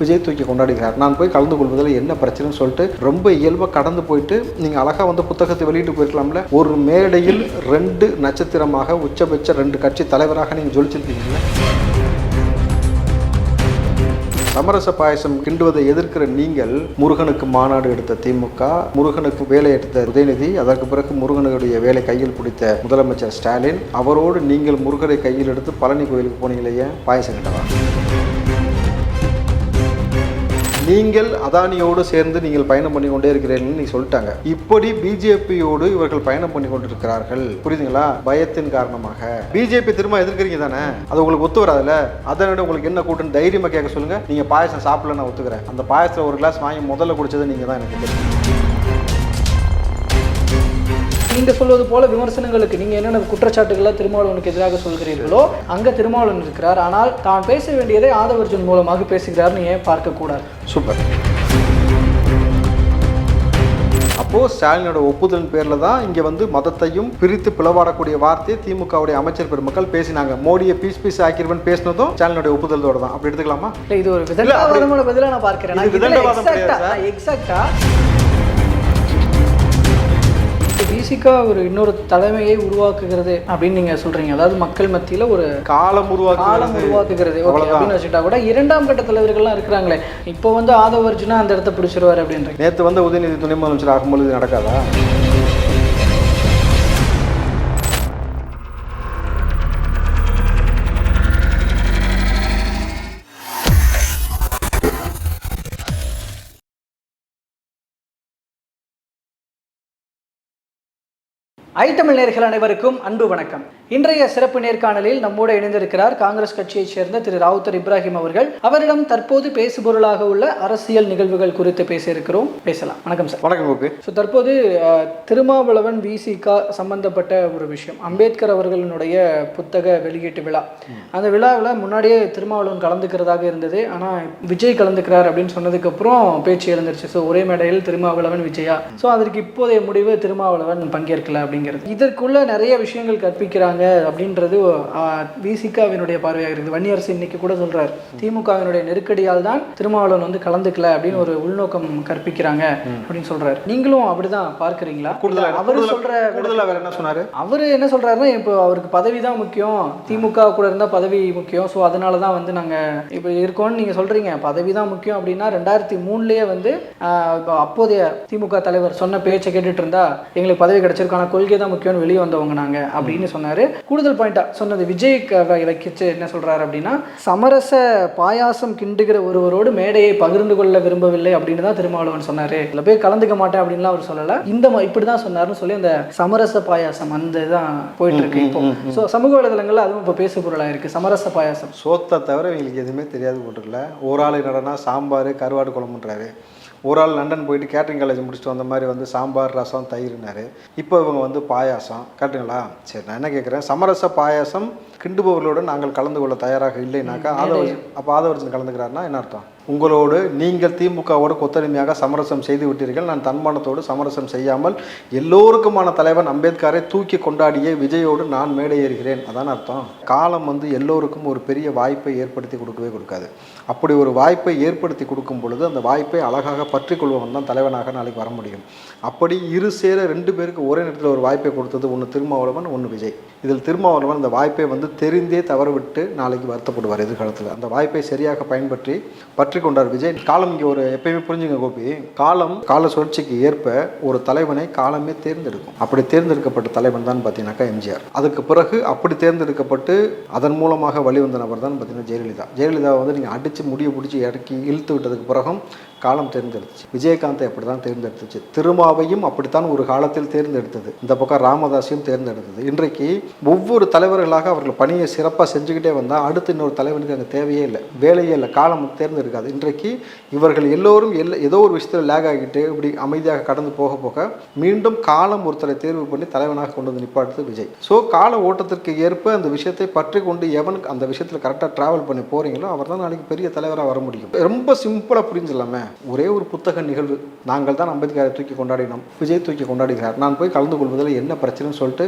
விஜய் தூக்கி கொண்டாடுகிறார். நான் போய் கலந்து கொள்வதில் என்ன பிரச்சனைன்னு சொல்லிட்டு ரொம்ப இயல்பாக கடந்து போயிட்டு நீங்கள் அழகாக வந்து புத்தகத்தை வெளியிட்டு போயிருக்கலாம்ல? ஒரு மேடையில் ரெண்டு நட்சத்திரமாக உச்சபட்ச ரெண்டு கட்சி தலைவராக நீங்கள் ஜொலிச்சிருக்கீங்களா சமரச பாயசம் கிண்டுவதை எதிர்க்கிற நீங்கள் முருகனுக்கு மாநாடு எடுத்த திமுக முருகனுக்கு வேலை எடுத்த உதயநிதி அதற்கு பிறகு முருகனுடைய வேலை கையில் பிடித்த முதலமைச்சர் ஸ்டாலின் அவரோடு நீங்கள் முருகரை கையில் எடுத்து பழனி கோயிலுக்கு போனீங்களே பாயசம் கிட்டவா நீங்கள் அதானியோடு சேர்ந்து நீங்கள் பயணம் பண்ணி கொண்டே இருக்கிறீர்கள் நீ சொல்லிட்டாங்க. இப்படி பிஜேபியோடு இவர்கள் பயணம் பண்ணி கொண்டிருக்கிறார்கள். புரியுதுங்களா? பயத்தின் காரணமாக. பிஜேபி திரும்ப எதிர்க்கிறீங்க தானே? அது உங்களுக்கு ஒத்து வராதுல்ல? அதனோட உங்களுக்கு என்ன கூட்டுன்னு தைரியமா கேட்க சொல்லுங்க. நீங்க பாயசம் சாப்பிடல நான் ஒத்துக்கிறேன். அந்த பாயசத்துல ஒரு கிளாஸ் வாங்கி முதல்ல குடிச்சது நீங்க தான் எனக்கு தெரியும். நீங்க சொல்வது போல விமர்சனங்களுக்கு நீங்க என்னென்ன குற்றச்சாட்டுகளை திருமாவளவனுக்கு எதிராக சொல்கிறீர்களோ அங்க திருமாவளவன் இருக்கிறார். ஆனால் தான் பேச வேண்டியதை ஆதவர்ஜுன் மூலமாக பேசுகிறார்னு ஏன் பார்க்க கூடாது சூப்பர். அப்போ ஸ்டாலினோட ஒப்புதலின் பேர்ல தான் இங்க வந்து மதத்தையும் பிரித்து பிளவாடக்கூடிய வார்த்தையை திமுகவுடைய அமைச்சர் பெருமக்கள் பேசினாங்க. மோடியை பீஸ் பீஸ் ஆக்கிருவன் பேசினதும் ஸ்டாலினோட ஒப்புதலோட தான். அப்படி எடுத்துக்கலாமா? இல்ல இது ஒரு விதண்டாவாதமான பதிலா நான் பார்க்கிறேன். எக்ஸாக்டா பிசிகா ஒரு இன்னொரு தலைமையை உருவாக்குகிறது அப்படின்னு நீங்க சொல்றீங்க. அதாவது மக்கள் மத்தியில ஒரு காலம் உருவாக்குகிறது. காலம் உருவாக்குகிறது. ஓகே. அப்படின்னு வச்சுட்டா கூட இரண்டாம் கட்ட தலைவர்கள்லாம் இருக்கிறாங்களே. இப்போ வந்து ஆதவர்ஜுனா அந்த இடத்த பிடிச்சிருவாரு அப்படின்றீங்க. நேத்து வந்து உதயநிதி துணை முதலமைச்சர் ஆகும்போது இது நடக்காதா? ஐ தமிழ் நேர்கள் அனைவருக்கும் அன்பு வணக்கம். இன்றைய சிறப்பு நேர்காணலில் நம்மோடு இணைந்திருக்கிறார் காங்கிரஸ் கட்சியைச் சேர்ந்த திரு ராவுத்தர் இப்ராஹிம் அவர்கள். அவரிடம் தற்போது பேசுபொருளாக உள்ள அரசியல் நிகழ்வுகள் குறித்து பேச இருக்கிறோம் பேசலாம். வணக்கம் சார். வணக்கம் ஸோ தற்போது திருமாவளவன் விசிகா சம்பந்தப்பட்ட ஒரு விஷயம். அம்பேத்கர் அவர்களினுடைய புத்தக வெளியீட்டு விழா. அந்த விழாவில் முன்னாடியே திருமாவளவன் கலந்துக்கிறதாக இருந்தது. ஆனால் விஜய் கலந்துக்கிறார் அப்படின்னு சொன்னதுக்கப்புறம் பேச்சு எழுந்துருச்சு. ஸோ ஒரே மேடையில் திருமாவளவன் விஜயா. ஸோ அதற்கு இப்போதைய முடிவு திருமாவளவன் பங்கேற்கல அப்படிங்கிறது. இதற்குள்ள நிறைய விஷயங்கள் கற்பிக்கிறாங்க அப்படின்றது விசிகாவினுடைய பார்வையாக இருக்குது. வன்னியரசு இன்னைக்கு கூட சொல்றார். திமுகவினுடைய நெருக்கடியால் தான் திருமாவளவன் வந்து கலந்துக்கல அப்படின்னு ஒரு உள்நோக்கம் கற்பிக்கிறாங்க அப்படின்னு சொல்றாரு. நீங்களும் அப்படிதான் பார்க்கறீங்களா? அவர் சொல்ற வேற என்ன சொன்னாரு? அவர் என்ன சொல்றாருன்னா இப்போ அவருக்கு பதவி தான் முக்கியம். திமுக கூட இருந்தால் பதவி முக்கியம். ஸோ அதனால தான் வந்து நாங்கள் இப்போ இருக்கோம்னு நீங்கள் சொல்கிறீங்க பதவி தான் முக்கியம் அப்படின்னா ரெண்டாயிரத்தி மூணுலேயே வந்து அப்போதைய திமுக தலைவர் சொன்ன பேச்சை கேட்டுட்டு இருந்தா எங்களுக்கு பதவி கிடைச்சிருக்கான கொள்கை தான் முக்கியம்னு வெளியே வந்தவங்க நாங்கள் அப்படின்னு சொன்னார். கூடுதல் பாயிண்டாக சொன்னது விஜய் வைக்கிச்சு என்ன சொல்கிறாரு அப்படின்னா சமரச பாயாசம் கிண்டுகிற ஒருவரோடு மேடையை பகிர்ந்து கொள்ள விரும்பவில்லை அப்படின்னு தான் திருமாவளவன் சொன்னார். இதில் போய் கலந்துக்க மாட்டேன் அப்படின்லாம் அவர் சொல்லலை. இந்த மா- இப்படி தான் சொன்னார்னு சொல்லி அந்த சமரச பாயாசம் அந்த தான் போயிட்டு இருக்கு இப்போ. ஸோ சமூக வலைதளங்கள்ல அதுவும் இப்போ பேசு பொருளாக இருக்கு. சமரச பாயாசம். சோத்தை தவிர இவங்களுக்கு எதுவுமே தெரியாது போட்டுருக்கல ஒரு ஆள் என்னடனா சாம்பார் கருவாடு குழம்புன்றாரு. ஒரு ஆள் லண்டன் போயிட்டு கேட்டரிங் காலேஜ் முடிச்சுட்டு வந்த மாதிரி வந்து சாம்பார் ரசம் தயிர்னாரு. இப்போ இவங்க வந்து பாயாசம். கரெக்டுங்களா சரி நான் என்ன கேட்குறேன்? சமரச பாயாசம் கிண்டுபவர்களோடு நாங்கள் கலந்து கொள்ள தயாராக இல்லைனாக்கா ஆதவர்ஜன் அப்போ ஆதவர்ஜன் கலந்துக்கிறாருன்னா என்ன அர்த்தம்? உங்களோடு நீங்கள் திமுகவோடு கொத்தடிமையாக சமரசம் செய்து விட்டீர்கள். நான் தன்மானத்தோடு சமரசம் செய்யாமல் எல்லோருக்குமான தலைவன் அம்பேத்கரை தூக்கி கொண்டாடிய விஜயோடு நான் மேடை ஏறுகிறேன் அதான் அர்த்தம். காலம் வந்து எல்லோருக்கும் ஒரு பெரிய வாய்ப்பை ஏற்படுத்தி கொடுக்கவே கொடுக்காது. அப்படி ஒரு வாய்ப்பை ஏற்படுத்தி கொடுக்கும் பொழுது அந்த வாய்ப்பை அழகாக பற்றி கொள்பவன் தான் தலைவனாக நாளைக்கு வர முடியும். அப்படி இரு சேர ரெண்டு பேருக்கு ஒரே நேரத்தில் ஒரு வாய்ப்பை கொடுத்தது ஒன்று திருமாவளவன் ஒன்று விஜய். இதில் திருமாவளவன் அந்த வாய்ப்பை வந்து தெரிந்தே தவறவிட்டு நாளைக்கு வருத்தப்படுவார் எதிர்காலத்தில். அந்த வாய்ப்பை சரியாக பயன்பற்றி பற்றி கொண்டார் விஜய். காலம் இங்கே ஒரு எப்பயுமே புரிஞ்சுங்க கோபி. காலம் கால சுழற்சிக்கு ஏற்ப ஒரு தலைவனை காலமே தேர்ந்தெடுக்கும். அப்படி தேர்ந்தெடுக்கப்பட்ட தலைவன் தான் பார்த்தீங்கன்னாக்கா எம்ஜிஆர். அதுக்கு பிறகு அப்படி தேர்ந்தெடுக்கப்பட்டு அதன் மூலமாக வழிவந்த நபர் தான் பார்த்தீங்கன்னா ஜெயலலிதா. ஜெயலலிதாவை வந்து நீங்கள் அடித்து முடிய பிடிச்சி இறக்கி இழுத்து விட்டதுக்கு பிறகும் காலம் தேர்ந்தெடுத்துச்சு. விஜயகாந்தை அப்படி தான் தேர்ந்தெடுத்துச்சு. திருமாவையும் அப்படித்தான் ஒரு காலத்தில் தேர்ந்தெடுத்தது. இந்த பக்கம் ராமதாஸையும் தேர்ந்தெடுத்தது. இன்றைக்கு ஒவ்வொரு தலைவர்களாக அவர்கள் பணியை சிறப்பாக செஞ்சுக்கிட்டே வந்தால் அடுத்து இன்னொரு தலைவனுக்கு அங்கே தேவையே இல்லை. வேலையே இல்லை. காலம் தேர்ந்தெடுக்காது. இன்றைக்கு இவர்கள் எல்லோரும் எல்ல ஏதோ ஒரு விஷயத்தில் லேக் ஆகிட்டு இப்படி அமைதியாக கடந்து போக போக மீண்டும் காலம் ஒருத்தரை தேர்வு பண்ணி தலைவனாக கொண்டு வந்து நிப்பாட்டுது விஜய். ஸோ கால ஓட்டத்திற்கு ஏற்ப அந்த விஷயத்தை பற்றி கொண்டு எவன் அந்த விஷயத்தில் கரெக்டாக ட்ராவல் பண்ணி போகிறீங்களோ அவர் தான் நாளைக்கு பெரிய தலைவராக வர முடியும். ரொம்ப சிம்பிளாக புரிஞ்சிடலாமே. ஒரே ஒரு புத்தக நிகழ்வு. நாங்கள் தான் அம்பேத்கரை தூக்கி கொண்டாடினோம். விஜய் தூக்கி கொண்டாடுகிறார் நான் போய் கலந்து கொள்வதில் என்ன பிரச்சனைன்னு சொல்லிட்டு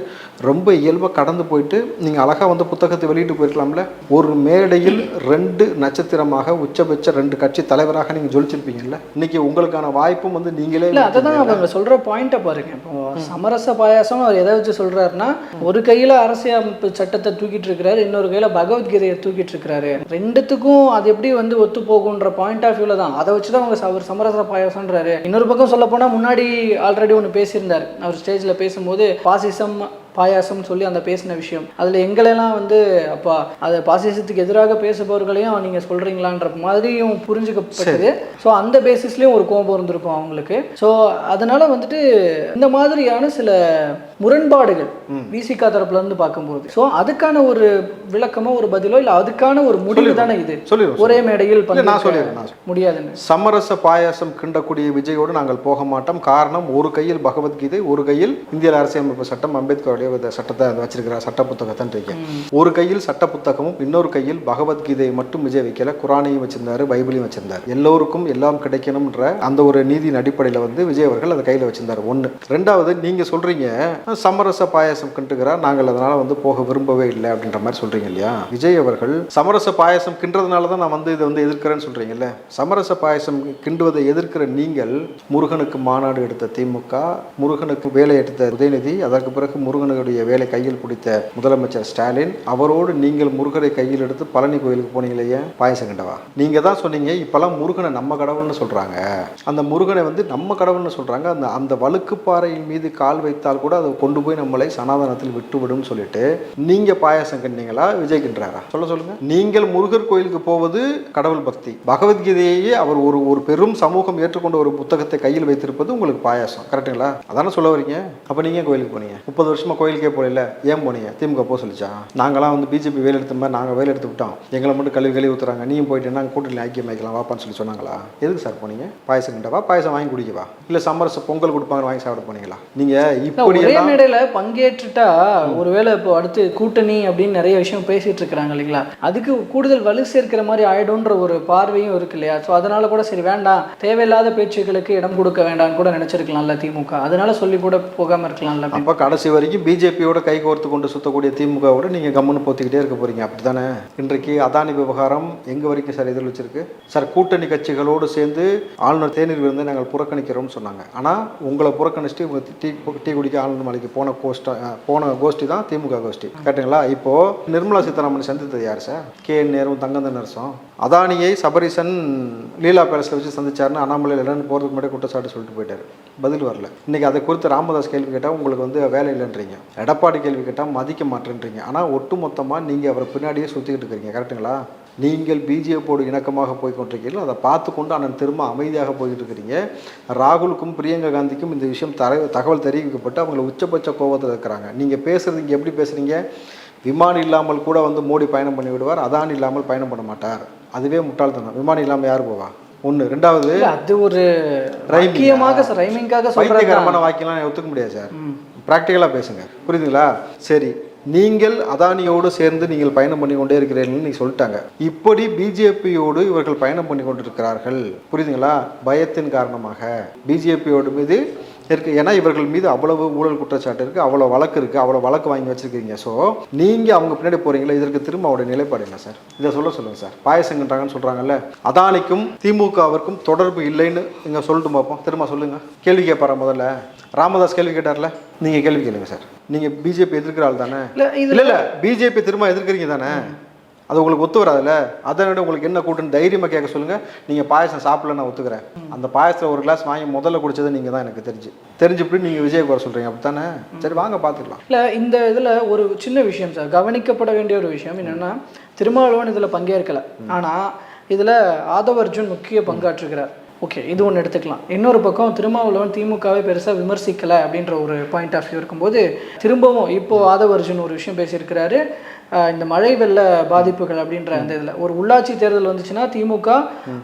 ரொம்ப இயல்பாக கடந்து போயிட்டு நீங்கள் அழகாக வந்து புத்தகத்தை வெளியிட்டு போயிருக்கலாம்ல? ஒரு மேடையில் ரெண்டு நட்சத்திரமாக உச்சபட்ச ரெண்டு கட்சி தலைவராக நீங்கள் ஜொலிச்சிருப்பீங்கல்ல? இன்னைக்கு உங்களுக்கான வாய்ப்பும் வந்து நீங்களே இல்ல அததான் அவங்க சொல்ற பாயிண்ட்டை பாருங்க. இப்போ சமரச பாயாசம் அவர் எதை வச்சு சொல்றாருன்னா ஒரு கையில அரசியலமைப்பு சட்டத்தை தூக்கிட்டு இருக்கிறாரு இன்னொரு கையில பகவத்கீதையை தூக்கிட்டு இருக்கிறாரு. ரெண்டுத்துக்கும் அது எப்படி வந்து ஒத்து போகுன்ற பாயிண்ட் ஆஃப் வியூல தான். அதை வச்சு தான் அவங்க அவர் சமரச பாயாசம்ன்றாரு. இன்னொரு பக்கம் சொல்ல போனா முன்னாடி ஆல்ரெடி ஒன்று பேசியிருந்தார். அவர் ஸ்டேஜில் பேசும்போது பாசிசம் பாயாசம்னு சொல்லி அந்த பேசின விஷயம். அதில் எங்களெல்லாம் வந்து அப்பா அது பாசிசத்துக்கு எதிராக பேசுபவர்களையும் நீங்கள் சொல்கிறீங்களான்ற மாதிரியும் புரிஞ்சுக்கப்பட்டது. ஸோ அந்த பேசிஸ்லேயும் ஒரு கோபம் இருந்திருக்கும் அவங்களுக்கு. ஸோ அதனால வந்துட்டு இந்த மாதிரியான சில முரண்பாடுகள் விசிகா தரப்புல இருந்து பார்க்கும்போது. ஸோ அதுக்கான ஒரு விளக்கமோ ஒரு பதிலோ இல்லை அதுக்கான ஒரு முடிவு தானே இது? ஒரே மேடையில் நான் சொல்லிடுறேன், நான் முடியாதுன்னு. சமரச பாயாசம் கிண்டக்கூடிய விஜயோடு நாங்கள் போக மாட்டோம். காரணம் ஒரு கையில் பகவத்கீதை ஒரு கையில் இந்திய அரசியலமைப்பு சட்டம் அம்பேத்கருடைய இந்த சட்டத்தை அது வச்சிருக்கிறார் சட்ட புத்தகத்தான் இருக்கேன் ஒரு கையில் சட்ட புத்தகமும் இன்னொரு கையில் பகவத்கீதையை மட்டும் விஜய் வைக்கல. குரானையும் வச்சிருந்தாரு பைபிளையும் வச்சிருந்தார். எல்லோருக்கும் எல்லாம் கிடைக்கணும்ன்ற அந்த ஒரு நீதியின் அடிப்படையில் வந்து விஜய் அவர்கள் அதை கையில் வச்சிருந்தாரு. ஒன்று ரெண்டாவது நீங்க சொல்றீங்க சமரச பாயாசம் கிண்டுகிறார்? நாங்கள் அதனால வந்து போக விரும்பவே இல்லை அப்படின்ற மாதிரி சொல்றீங்க இல்லையா? விஜய் அவர்கள் சமரச பாயாசம் கிண்டுறதுனால தான் நான் வந்து இதை வந்து எதிர்க்கிறேன்னு சொல்றீங்கல்ல? சமரச பாயாசம் கிண்டுவதை எதிர்க்கிற நீங்கள் முருகனுக்கு மாநாடு எடுத்த திமுக முருகனுக்கு வேலை எடுத்த உதயநிதி அதற்கு பிறகு முருகனுக்கு முருகனுடைய வேலை கையில் பிடித்த முதலமைச்சர் ஸ்டாலின் அவரோடு நீங்கள் முருகரை கையில் எடுத்து பழனி கோயிலுக்கு போனீங்களே பாயசம் கண்டவா? நீங்க தான் சொன்னீங்க இப்பெல்லாம் முருகனை நம்ம கடவுள்னு சொல்றாங்க. அந்த முருகனை வந்து நம்ம கடவுள்னு சொல்றாங்க. அந்த அந்த வழுக்குப்பாறையின் மீது கால் வைத்தால் கூட அதை கொண்டு போய் நம்மளை சனாதனத்தில் விட்டுவிடும் சொல்லிட்டு நீங்க பாயசம் கண்டீங்களா விஜய் கிண்டுறாரா? சொல்ல சொல்லுங்க. நீங்கள் முருகர் கோயிலுக்கு போவது கடவுள் பக்தி. பகவத்கீதையே அவர் ஒரு ஒரு பெரும் சமூகம் ஏற்றுக்கொண்ட ஒரு புத்தகத்தை கையில் வைத்திருப்பது உங்களுக்கு பாயாசம். கரெக்டுங்களா அதானே சொல்ல வரீங்க? அப்போ நீங்க கோயிலுக்கு போனீங்க? முப்பது வருஷமா கோயிலுக்கே போகல ஏன் போனீங்க? திமுக போக சொல்லிச்சா? நாங்களாம் வந்து பிஜேபி வேலை எடுத்த மாதிரி நாங்கள் வேலை எடுத்து விட்டோம். எங்களை மட்டும் கழுவி கழுவி ஊத்துறாங்க. நீயும் போயிட்டு நாங்கள் கூட்டணி ஐக்கியம் வைக்கலாம் வாப்பான்னு சொல்லி சொன்னாங்களா? எதுக்கு சார் போனீங்க? பாயசம் கிண்டவா பாயசம் வாங்கி குடிக்கவா இல்லை சம்மரச பொங்கல் கொடுப்பாங்க வாங்கி சாப்பிட போனீங்களா? நீங்க இப்படி மேடையில பங்கேற்றுட்டா ஒருவேளை இப்போ அடுத்து கூட்டணி அப்படின்னு நிறைய விஷயம் பேசிட்டு இருக்கிறாங்க இல்லைங்களா? அதுக்கு கூடுதல் வலு சேர்க்கிற மாதிரி ஆயிடும்ன்ற ஒரு பார்வையும் இருக்கு இல்லையா? ஸோ அதனால கூட சரி வேண்டாம். தேவையில்லாத பேச்சுக்களுக்கு இடம் கொடுக்க வேண்டாம்னு கூட நினைச்சிருக்கலாம்ல திமுக. அதனால சொல்லி கூட போகாம இருக்கலாம்ல. அப்போ கடைசி வரைக்கும் பிஜேபியோட கை கோர்த்து கொண்டு சுத்தக்கூடிய திமுகவோட நீங்கள் கம்முன்னு போத்திக்கிட்டே இருக்க போறீங்க. அப்படிதானே இன்றைக்கு அதானி விவகாரம் எங்க வரைக்கும் சார் எதிர் வச்சிருக்கு? சார் கூட்டணி கட்சிகளோடு சேர்ந்து ஆளுநர் தேநீர் விருந்தை நாங்கள் புறக்கணிக்கிறோம்னு சொன்னாங்க. ஆனால் உங்களை புறக்கணிச்சுட்டு இவங்க டீ டீ குடிக்க ஆளுநர் மலைக்கு போன கோஷ்டா போன கோஷ்டி தான் திமுக கோஷ்டி. கரெக்டுங்களா இப்போ நிர்மலா சீதாராமன் சந்தித்தது யார் சார்? கே என் நேரும் தங்கந்த நரசம். அதானியை சபரிசன் லீலா பேலஸில் வச்சு சந்திச்சாருன்னு அண்ணாமலையில் இல்லைன்னு போகிறதுக்கு முன்னாடி குற்றச்சாட்டு சொல்லிட்டு போயிட்டார். பதில் வரல. இன்றைக்கி அதை குறித்து ராமதாஸ் கேள்வி கேட்டால் உங்களுக்கு வந்து வேலை இல்லைன்றீங்க. எடப்பாடி கேள்வி கேட்டால் மதிக்க மாட்டேன்றீங்க. ஆனால் ஒட்டு மொத்தமாக நீங்கள் அவரை பின்னாடியே சுற்றிக்கிட்டு இருக்கிறீங்க. கரெக்ட்டுங்களா? நீங்கள் பிஜேபியோடு இணக்கமாக போய் கொண்டிருக்கீர்கள். அதை பார்த்து கொண்டு அண்ணன் திரும்ப அமைதியாக போய்கிட்டு இருக்கிறீங்க. ராகுலுக்கும் பிரியங்கா காந்திக்கும் இந்த விஷயம் தர தகவல் தெரிவிக்கப்பட்டு அவங்கள உச்சபட்ச கோபத்தில் இருக்கிறாங்க. நீங்கள் பேசுறது இங்கே எப்படி பேசுகிறீங்க விமானம் இல்லாமல் கூட வந்து மோடி பயணம் பண்ணி விடுவார். அதான் இல்லாமல் பயணம் பண்ண மாட்டார். அதுவே முட்டாள்தனம். விமானம் இல்லாமல் யார் போவா? ஒன்று ரெண்டாவது அது ஒரு? முக்கியமாக ரைமிங்காக பைத்தியகரமான வாக்கியெல்லாம் ஒத்துக்க முடியாது சார் ப்ராக்டிக்கலாக பேசுங்க. புரியுதுங்களா? சரி நீங்கள் அதானியோடு சேர்ந்து நீங்கள் பயணம் பண்ணி கொண்டே இருக்கிறீர்கள் நீங்கள் சொல்லிட்டாங்க. இப்படி பிஜேபியோடு இவர்கள் பயணம் பண்ணி கொண்டிருக்கிறார்கள். புரியுதுங்களா? பயத்தின் காரணமாக. பிஜேபியோடு மீது இருக்கு. ஏன்னா இவர்கள் மீது அவ்வளவு ஊழல் குற்றச்சாட்டு இருக்குது அவ்வளோ வழக்கு இருக்குது அவ்வளோ வழக்கு வாங்கி வச்சிருக்கீங்க. ஸோ நீங்கள் அவங்க பின்னாடி போகிறீங்களா இதற்கு திரும்ப அவருடைய நிலைப்பாடு என்ன சார் இதை சொல்ல சொல்லுங்கள் சார் பாயசங்கன்றாங்கன்னு சொல்கிறாங்கல்ல அதானிக்கும் திமுகவிற்கும் தொடர்பு இல்லைன்னு இங்கே சொல்லிட்டு பார்ப்போம். திரும்ப சொல்லுங்கள் கேள்வி கேட்பாரா முதல்ல? ராமதாஸ் கேள்வி கேட்டார்ல? நீங்கள் கேள்வி கேளுங்க சார் நீங்கள் பிஜேபி எதிர்க்கிற ஆள் தானே? இல்லை இல்லை பிஜேபி திரும்ப எதிர்க்கிறீங்க தானே? அது உங்களுக்கு ஒத்து வராதுல்ல? அதை விட உங்களுக்கு என்ன கூட்டுன்னு தைரியமாக கேட்க சொல்லுங்கள் நீங்கள் பாயசம் சாப்பிடல நான் ஒத்துக்கிறேன். அந்த பாயசத்தில் ஒரு கிளாஸ் வாங்கி முதல்ல குடிச்சது நீங்கள் தான் எனக்கு தெரிஞ்சு. தெரிஞ்சுப்படி நீங்கள் விஜய் வர சொல்கிறீங்க அப்படி தானே சரி வாங்க பார்த்துக்கலாம் இல்லை இந்த இதில் ஒரு சின்ன விஷயம் சார். கவனிக்கப்பட வேண்டிய ஒரு விஷயம் என்னென்னா திருமாவளவன் இதில் பங்கேற்கலை. ஆனால் இதில் ஆதவ அர்ஜுன் முக்கிய பங்காற்றுகிறார் ஓகே இது ஒன்று எடுத்துக்கலாம். இன்னொரு பக்கம் திருமாவளவன் திமுகவை பெருசாக விமர்சிக்கலை அப்படின்ற ஒரு பாயிண்ட் ஆஃப் வியூ இருக்கும்போது திரும்பவும் இப்போது ஆதவர்ஜுன் ஒரு விஷயம் பேசியிருக்கிறாரு. இந்த மழை வெள்ள பாதிப்புகள் அப்படின்ற அந்த இதில். ஒரு உள்ளாட்சி தேர்தல் வந்துச்சுன்னா திமுக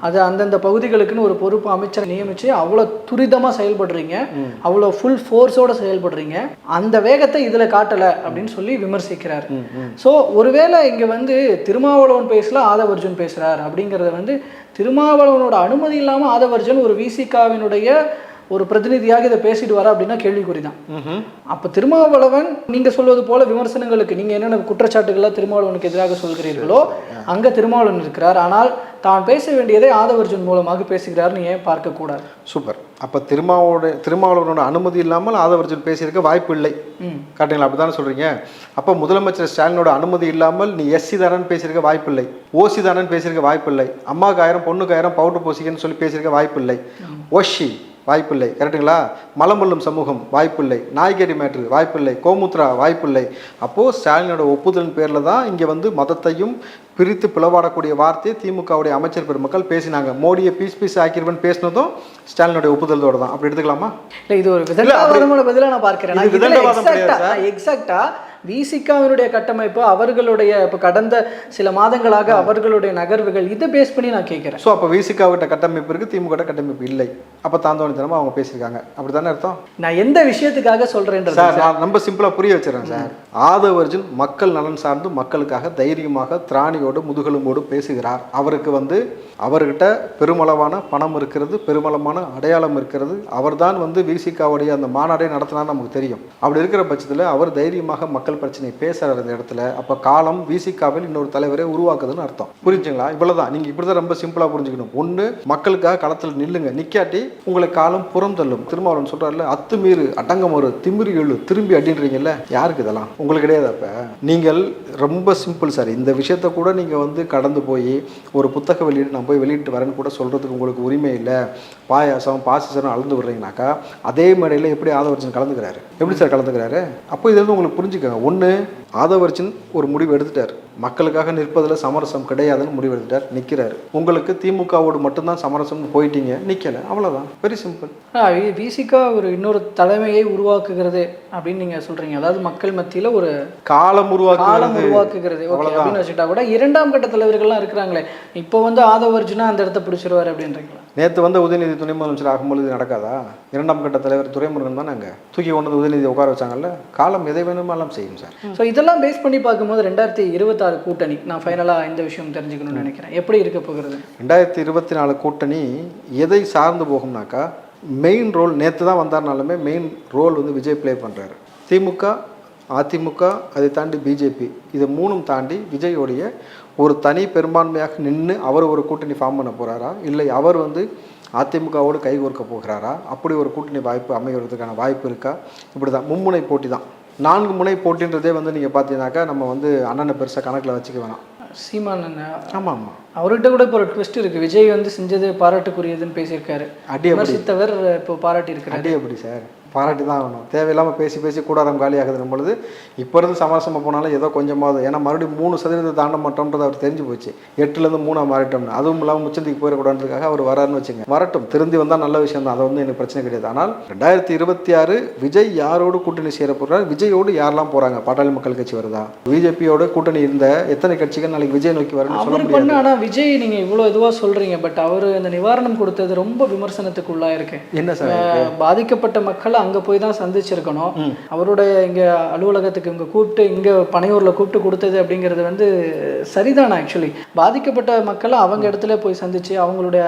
அது அந்தந்த பகுதிகளுக்குன்னு ஒரு பொறுப்பு அமைச்சர் நியமித்து அவ்வளோ துரிதமாக செயல்படுறீங்க. அவ்வளோ ஃபுல் ஃபோர்ஸோட செயல்படுறீங்க. அந்த வேகத்தை இதில் காட்டலை அப்படின்னு சொல்லி விமர்சிக்கிறார். ஸோ ஒருவேளை இங்கே வந்து திருமாவளவன் பேசல ஆதவ அர்ஜுன் பேசுகிறார் அப்படிங்கிறத வந்து திருமாவளவனோட அனுமதி இல்லாமல் ஆதவர்ஜன் ஒரு விசிகாவினுடைய ஒரு பிரதிநிதியாக இதை பேசிட்டு வர அப்படின்னா கேள்விக்குறி தான். அப்போ திருமாவளவன் நீங்க சொல்வது போல விமர்சனங்களுக்கு நீங்க என்னென்ன குற்றச்சாட்டுகள்லாம் திருமாவளவனுக்கு எதிராக சொல்கிறீர்களோ அங்க திருமாவளவன் இருக்கிறார். ஆனால் தான் பேச வேண்டியதை ஆதவர்ஜன் மூலமாக பேசுகிறார்னு ஏன் பார்க்க கூடாது சூப்பர். அப்போ திருமாவோட திருமாவளவனோட அனுமதி இல்லாமல் ஆதவர்ஜன் பேசியிருக்க வாய்ப்பு இல்லை. ம். கரெக்டுங்களா அப்படி தானே சொல்கிறீங்க அப்போ முதலமைச்சர் ஸ்டாலினோட அனுமதி இல்லாமல் நீ எஸ்சி தானன்னு பேசியிருக்க வாய்ப்பில்லை ஓசி தானன்னு பேசியிருக்க வாய்ப்பில்லை அம்மாவுக்கு ஆயிரம் பொண்ணுக்கு ஆயிரம் பவுடர் பூசிக்கன்னு சொல்லி பேசியிருக்க வாய்ப்பில்லை ஓஷி வாய்ப்பில்லை. கரெக்டுங்களா மலமல்லும் சமூகம் வாய்ப்பில்லை. நாய்கறி மேட்ரு வாய்ப்பில்லை. கோமுத்ரா வாய்ப்பில்லை. அப்போது ஸ்டாலினோட ஒப்புதலின் பேரில் தான் இங்கே வந்து மதத்தையும் பிரித்து பிளவாடக்கூடிய வார்த்தையை திமுகவுடைய அமைச்சர் பெருமக்கள் பேசினாங்க. மோடியை பீஸ் பீஸ் ஆக்கிருவன் பேசினதும் ஸ்டாலினுடைய ஒப்புதலோட தான். அப்படி எடுத்துக்கலாமா? இல்ல இது ஒரு விதண்டாவாதமான பதிலா நான் பார்க்கிறேன். எக்ஸாக்டா விசிகாவினுடைய கட்டமைப்பு அவர்களுடைய இப்போ கடந்த சில மாதங்களாக அவர்களுடைய நகர்வுகள் இதை பேஸ் பண்ணி நான் கேட்கிறேன். ஸோ அப்போ விசிகா கிட்ட கட்டமைப்பு இருக்குது திமுக கிட்ட கட்டமைப்பு இல்லை. அப்போ தாந்தோணித்தனமாக அவங்க பேசியிருக்காங்க. அப்படி தானே அர்த்தம்? நான் எந்த விஷயத்துக்காக சொல்றேன்றது சார் நான் ரொம்ப சிம்பிளாக புரிய வச்சிடறேன் சார். ஆதவர்ஜுன் மக்கள் நலன் சார்ந்து மக்களுக்காக தைரியமாக திராணியோடு முதுகெலும்போடு பேசுகிறார். அவருக்கு வந்து அவர்கிட்ட பெருமளவான பணம் இருக்கிறது பெருமளவான அடையாளம் இருக்கிறது. அவர்தான் வந்து விசிகாவுடைய அந்த மாநாடே நடத்தினா நமக்கு தெரியும். அப்படி இருக்கிற பட்சத்தில் அவர் தைரியமாக மக்கள் பிரச்சனை பேசுகிற இந்த இடத்துல அப்போ காலம் விசிகாவில் இன்னொரு தலைவரை உருவாக்குதுன்னு அர்த்தம். புரிஞ்சுங்களா? இவ்வளவுதான். நீங்கள் இப்படி தான் ரொம்ப சிம்பிளாக புரிஞ்சுக்கணும். ஒன்று மக்களுக்காக களத்தில் நில்லுங்க. நிக்காட்டி உங்களை காலம் புறம் தள்ளும் திருமாவளவன் சொல்கிறாருல அத்துமீறு அடங்கம் ஒரு திமிரு எழு திரும்பி அப்படின்றீங்கல்ல யாருக்கு இதெல்லாம்? உங்களுக்கு கிடையாது அப்போ நீங்கள் ரொம்ப சிம்பிள் சார் இந்த விஷயத்த கூட நீங்கள் வந்து கடந்து போய் ஒரு புத்தக வெளியீடு நான் போய் வெளியிட்டு வரேன்னு கூட சொல்கிறதுக்கு உங்களுக்கு உரிமை இல்லை. பாயாசம் பாசிசரம் அளந்து விடுறீங்கனாக்கா அதே மேடையில் எப்படி ஆதவர்ஜன் கலந்துக்கிறாரு? எப்படி சார் கலந்துக்கிறாரு? அப்போ இதில் வந்து உங்களுக்கு புரிஞ்சுக்கோங்க. ஒன்று ஆதவர்ஜன் ஒரு முடிவு எடுத்துட்டார். மக்களுக்காக நிற்பதில் சமரசம் கிடையாதுன்னு முடிவு எடுத்துட்டார். நிற்கிறாரு உங்களுக்கு திமுகவோடு மட்டும்தான் சமரசம்னு போயிட்டீங்க. நிற்கல அவ்வளோதான் வெரி சிம்பிள் விசிகா ஒரு இன்னொரு தலைமையை உருவாக்குகிறது அப்படின்னு நீங்க சொல்றீங்க. அதாவது மக்கள் மத்தியில ஒரு காலம் காலம் உருவாக்குறது உருவாக்குகிறது ஓகே அப்படின்னு வச்சுட்டா கூட இரண்டாம் கட்ட தலைவர்கள்லாம் இருக்கிறாங்களே இப்போ வந்து ஆதவர்ஜுனா அந்த இடத்த பிடிச்சிருவாரு அப்படின்றீங்களா? நேற்று வந்த உதயநிதி துணை முதலமைச்சர் ஆகும்போது இது நடக்காதா? இரண்டாம் கட்ட தலைவர் துரைமுருகன் தான் நாங்கள் தூக்கி கொண்டு வந்து உதயநிதி உட்கார வச்சாங்கல்ல? காலம் எதை வேணுமாலும் செய்யும் சார். ஸோ இதெல்லாம் பேஸ் பண்ணி பார்க்கும்போது ரெண்டாயிரத்தி இருபத்தாறு கூட்டணி. நான் ஃபைனலாக இந்த விஷயம் தெரிஞ்சுக்கணும்னு நினைக்கிறேன். எப்படி இருக்க போகிறது? ரெண்டாயிரத்தி இருபத்தி நாலு கூட்டணி எதை சார்ந்து போகும்னாக்கா மெயின் ரோல் நேற்று தான் வந்தார்னாலுமே மெயின் ரோல் வந்து விஜய் ப்ளே பண்ணுறாரு திமுக அதிமுக அதை தாண்டி பிஜேபி இதை மூணும் தாண்டி விஜயோடைய ஒரு தனி பெரும்பான்மையாக நின்று அவர் ஒரு கூட்டணி ஃபார்ம் பண்ண போகிறாரா இல்லை அவர் வந்து அதிமுகவோடு கைகோர்க்க போகிறாரா? அப்படி ஒரு கூட்டணி வாய்ப்பு அமைகிறதுக்கான வாய்ப்பு இருக்கா? இப்படி தான் மும்முனை போட்டி தான். நான்கு முனை போட்டின்றதே வந்து நீங்கள் பார்த்தீங்கன்னாக்கா நம்ம வந்து அண்ணனை பெருசாக கணக்கில் வச்சுக்க வேணாம். சீமான் ஆமாம் ஆமாம் அவர்கிட்ட கூட இப்போ ஒரு ட்விஸ்ட் இருக்கு. விஜய் வந்து செஞ்சது பாராட்டுக்குரியதுன்னு பேசியிருக்காரு. அடி விமர்சித்தவர் இப்போ பாராட்டி இருக்கிறார் அடி அப்படி சார். பாராட்டி தான் ஆகணும். தேவையில்லாமல் பேசி பேசி கூடாரம் காலியாகுதுன்னு பொழுது இப்போ இருந்து சமரசமாக போனாலும் ஏதோ கொஞ்சமாவது ஏன்னா மறுபடியும் மூணு சதவீதம் தாண்ட மாட்டோம்ன்றது அவர் தெரிஞ்சு போச்சு. எட்டுலேருந்து மூணாக மாறிட்டோம்னு. அதுவும் இல்லாமல் முச்சந்திக்கு போயிடக்கூடாதுக்காக அவர் வராருன்னு வச்சுங்க வரட்டும். திருந்தி வந்தால் நல்ல விஷயம் தான் அது வந்து எனக்கு பிரச்சனை கிடையாது. ஆனால் ரெண்டாயிரத்தி இருபத்தி ஆறு விஜய் யாரோடு கூட்டணி சேர போகிறார் விஜயோடு யாரெல்லாம் போகிறாங்க பாட்டாளி மக்கள் கட்சி வருதா? பிஜேபியோட கூட்டணி இருந்த எத்தனை கட்சிகள் நாளைக்கு விஜய் நோக்கி வரும்னு சொல்ல முடியாது. ஆனால் விஜய் நீங்க இவ்வளோ இதுவாக சொல்றீங்க. பட் அவர் அந்த நிவாரணம் கொடுத்தது ரொம்ப விமர்சனத்துக்கு உள்ளாயிருக்கு. என்ன சார் பாதிக்கப்பட்ட மக்களை அங்க போய் தான் சந்திச்சிருக்கணும். அவருடைய இங்க அலுவலகத்துக்கு இங்க கூப்பிட்டு இங்க பனையூர்ல கூப்பிட்டு கொடுத்தது அப்படிங்கிறது வந்து சரிதான் ஆக்சுவலி பாதிக்கப்பட்ட மக்களை அவங்க இடத்துல போய் சந்திச்சு அவங்களுடைய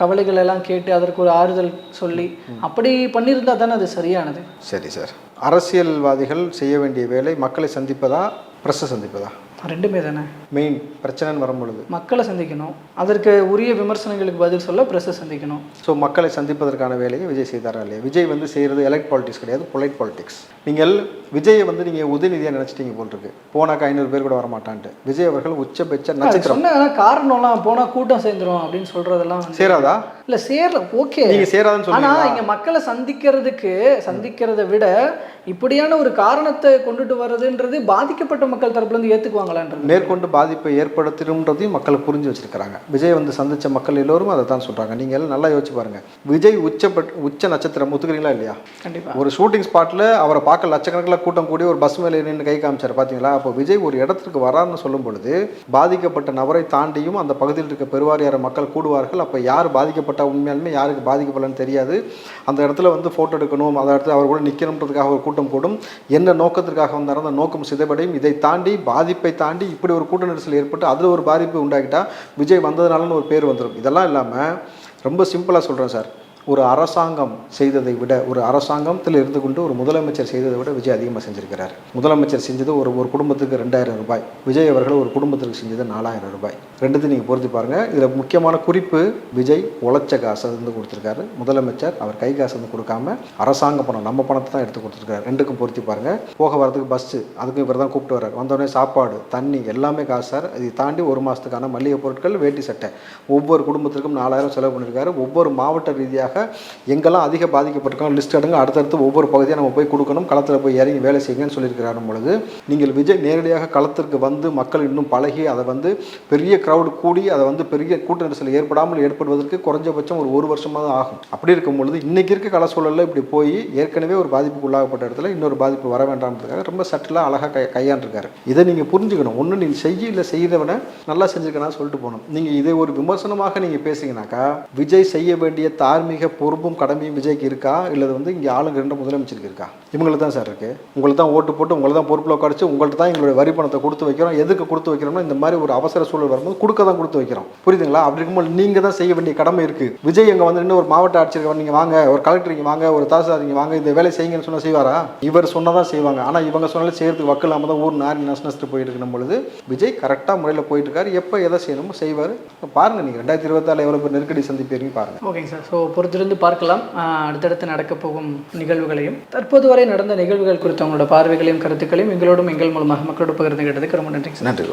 கவலைகள் எல்லாம் கேட்டு அதற்கு ஒரு ஆறுதல் சொல்லி அப்படி பண்ணியிருந்தா தானே அது சரியானது? சரி சார். அரசியல்வாதிகள் செய்ய வேண்டிய வேலை மக்களை சந்திப்பதா ப்ரெஸ்ஸை சந்திப்பதா? ரெண்டுமே தானே? மெயின் பிரச்சனைன்னு வரும் பொழுது மக்களை சந்திக்கணும். அதற்கு உரிய விமர்சனங்களுக்கு பதில் சொல்ல ப்ரெஸ்ஸை சந்திக்கணும். ஸோ மக்களை சந்திப்பதற்கான வேலையை விஜய் செய்தாரா இல்லையா? விஜய் வந்து செய்கிறது எலக்ட் பாலிடிக்ஸ் கிடையாது பொலைட் பாலிடிக்ஸ் நீங்கள் விஜயை வந்து நீங்கள் உதயநிதியாக நினச்சிட்டீங்க போல் இருக்கு போனாக்கா ஐநூறு பேர் கூட வரமாட்டான்ட்டு. விஜய் அவர்கள் உச்சபட்ச நட்சத்திரம். காரணம்லாம் போனா கூட்டம் சேர்ந்துரும் அப்படின்னு சொல்றதெல்லாம் வந்து- சேராதா? இல்ல சேரல ஓகே. நீங்கள் சேராதுன்னு ஆனா சொல்லுவீங்களா இங்க மக்களை சந்திக்கிறதுக்கு சந்திக்கிறதை விட இப்படியான ஒரு காரணத்தை கொண்டுட்டு வர்றதுன்றது பாதிக்கப்பட்ட மக்கள் தரப்புல இருந்து ஏத்துக்குவாங்களான்றது மேற்கொண்டு பாதிப்பை ஏற்படுத்திடும்ன்றதையும் மக்கள் புரிஞ்சு வச்சிருக்கிறாங்க. விஜய் வந்து சந்திச்ச மக்கள் எல்லோரும் அதை தான் சொல்கிறாங்க நீங்கள் நல்லா யோசிச்சு பாருங்க. விஜய் உச்சப்பட் உச்ச நட்சத்திரம் ஒத்துக்கிறீங்களா இல்லையா? கண்டிப்பா. ஒரு ஷூட்டிங் ஸ்பாட்டில் அவரை பார்க்க லட்சக்கணக்கில் கூட்டம் கூடி ஒரு பஸ் மேலே நின்று கை காமிச்சார். பார்த்தீங்களா அப்போ விஜய் ஒரு இடத்திற்கு வராருன்னு சொல்லும் பொழுது பாதிக்கப்பட்ட நபரை தாண்டியும் அந்த பகுதியில் இருக்க பெருவாரியான மக்கள் கூடுவார்கள். அப்போ யார் பாதிக்கப்பட்ட உண்மையாலுமே யாருக்கு பாதிக்கப்படலன்னு தெரியாது. அந்த இடத்துல வந்து ஃபோட்டோ எடுக்கணும். அந்த இடத்துல அவர் கூட நிற்கணுன்றதுக்காக ஒரு கூட்டம் கூடும் என்ன நோக்கத்திற்காக வந்தாரோ அந்த நோக்கம் சிதைபடையும் இதை தாண்டி பாதிப்பை தாண்டி இப்படி ஒரு கூட்ட நெரிசல் ஏற்பட்டு அதில் ஒரு பாதிப்பு உண்டாக்கிட்டால் விஜய் வந்ததுனாலன்னு ஒரு பேர் வந்துடும் இதெல்லாம் இல்லாமல் ரொம்ப சிம்பிளாக சொல்கிறேன் சார். ஒரு அரசாங்கம் செய்ததை விட ஒரு அரசாங்கத்தில் இருந்து கொண்டு ஒரு முதலமைச்சர் செய்ததை விட விஜய் அதிகமாக செஞ்சிருக்கிறார். முதலமைச்சர் செஞ்சது ஒரு ஒரு குடும்பத்துக்கு ரெண்டாயிரம் ரூபாய். விஜய் அவர்கள் ஒரு குடும்பத்துக்கு செஞ்சது நாலாயிரம் ரூபாய். ரெண்டுத்தையும் நீங்கள் பொருத்தி பாருங்கள் இதில் முக்கியமான குறிப்பு விஜய் உழைச்ச காசு வந்து கொடுத்துருக்காரு. முதலமைச்சர் அவர் கை காசு வந்து கொடுக்காம அரசாங்க பணம் நம்ம பணத்தை தான் எடுத்து கொடுத்துருக்காரு. ரெண்டுக்கும் பொருத்தி பாருங்கள் போக வரதுக்கு பஸ்ஸு அதுக்கும் இவர் தான் கூப்பிட்டு வர்றார். வந்தோடனே சாப்பாடு தண்ணி எல்லாமே காசு சார். இதை தாண்டி ஒரு மாதத்துக்கான மளிகை பொருட்கள் வேட்டி சட்டை. ஒவ்வொரு குடும்பத்திற்கும் நாலாயிரம் செலவு பண்ணியிருக்காரு ஒவ்வொரு மாவட்ட ரீதியாக எங்கெல்லாம் அதிக பாதிக்கப்பட்டிருக்கோம் லிஸ்ட் எடுங்க. அடுத்தடுத்து ஒவ்வொரு பகுதியாக நம்ம போய் கொடுக்கணும். களத்தில் போய் இறங்கி வேலை செய்யுங்கன்னு சொல்லியிருக்கிறாரு பொழுது நீங்கள் விஜய் நேரடியாக களத்திற்கு வந்து மக்கள் இன்னும் பழகி அதை வந்து பெரிய க்ரௌடு கூடி அதை வந்து பெரிய கூட்ட நெரிசல் ஏற்படாமல் ஏற்படுவதற்கு குறைஞ்சபட்சம் ஒரு ஒரு வருஷமாக தான் ஆகும். அப்படி இருக்கும் பொழுது இன்றைக்கி இருக்க கள சூழலில் இப்படி போய் ஏற்கனவே ஒரு பாதிப்புக்கு உள்ளாகப்பட்ட இடத்துல இன்னொரு பாதிப்பு வர வேண்டாம்ன்றதுக்காக ரொம்ப சட்டிலாக அழகாக கை கையாண்டிருக்காரு. இதை நீங்கள் புரிஞ்சுக்கணும். ஒன்று நீங்கள் செய்ய இல்லை செய்கிறவனை நல்லா செஞ்சுருக்கனா சொல்லிட்டு போகணும். நீங்கள் இதை ஒரு விமர்சனமாக நீங்கள் பேசுங்கனாக்கா விஜய் செய்ய வேண்டிய தார்மீக பொறுப்பும் கடமையும் விஜய்க்கு இருக்கா? இல்லை வந்து இங்கே ஆளுங்க ரெண்டு முதலமைச்சருக்கு இருக்கா? இவங்களுக்கு தான் சார் இருக்குது உங்களுக்கு தான் ஓட்டு போட்டு உங்களை தான் பொறுப்பில் உட்காரிச்சு உங்கள்கிட்ட தான் எங்களுடைய வரி பணத்தை கொடுத்து வைக்கிறோம். எதுக்கு கொடுத்து வைக்கிறோம்னா இந்த மாதிரி ஒரு அவசர சூழல் வரும்போது கொடுக்க தான் கொடுத்து வைக்கிறோம். புரியுதுங்களா? அப்படி இருக்கும்போது நீங்கள் தான் செய்ய வேண்டிய கடமை இருக்குது விஜய் அங்கே வந்து நின்று ஒரு மாவட்ட ஆட்சியர் நீங்கள் வாங்க ஒரு கலெக்டர் இங்கே வாங்க ஒரு தாசில்தார் இங்கே வாங்க இந்த வேலை செய்யுங்கன்னு சொன்னால் செய்வாரா? இவர் சொன்னதான் செய்வாங்க. ஆனால் இவங்க சொன்னாலும் செய்யறதுக்கு வக்கு இல்லாமல் தான் ஊர் நாரி நஷ்ட போயிட்டு இருக்கணும் பொழுது விஜய் கரெக்டாக முறையில் போயிட்டு இருக்காரு. எப்போ எதை செய்யணுமோ செய்வார். பாருங்க நீங்கள் ரெண்டாயிரத்தி இருபத்தாறு எவ்வளோ பேர் நெருக்கடி சந்திப்பீங்க பாருங்க. ஓகேங்க சார். ஸோ பொறுத்திருந்து பார்க்கலாம். அடுத்தடுத்து நடக்கப் போகும் நிகழ்வுகளையும். தற்போது வரை நடந்த நிகழ்வுகள் குறித்த உங்களோட பார்வைகளையும் கருத்துக்களையும் எங்களோடும் எங்கள் மூலமாக மக்களோடு பகிர்ந்து கேட்டதுக்கு ரொம்ப நன்றி நன்றி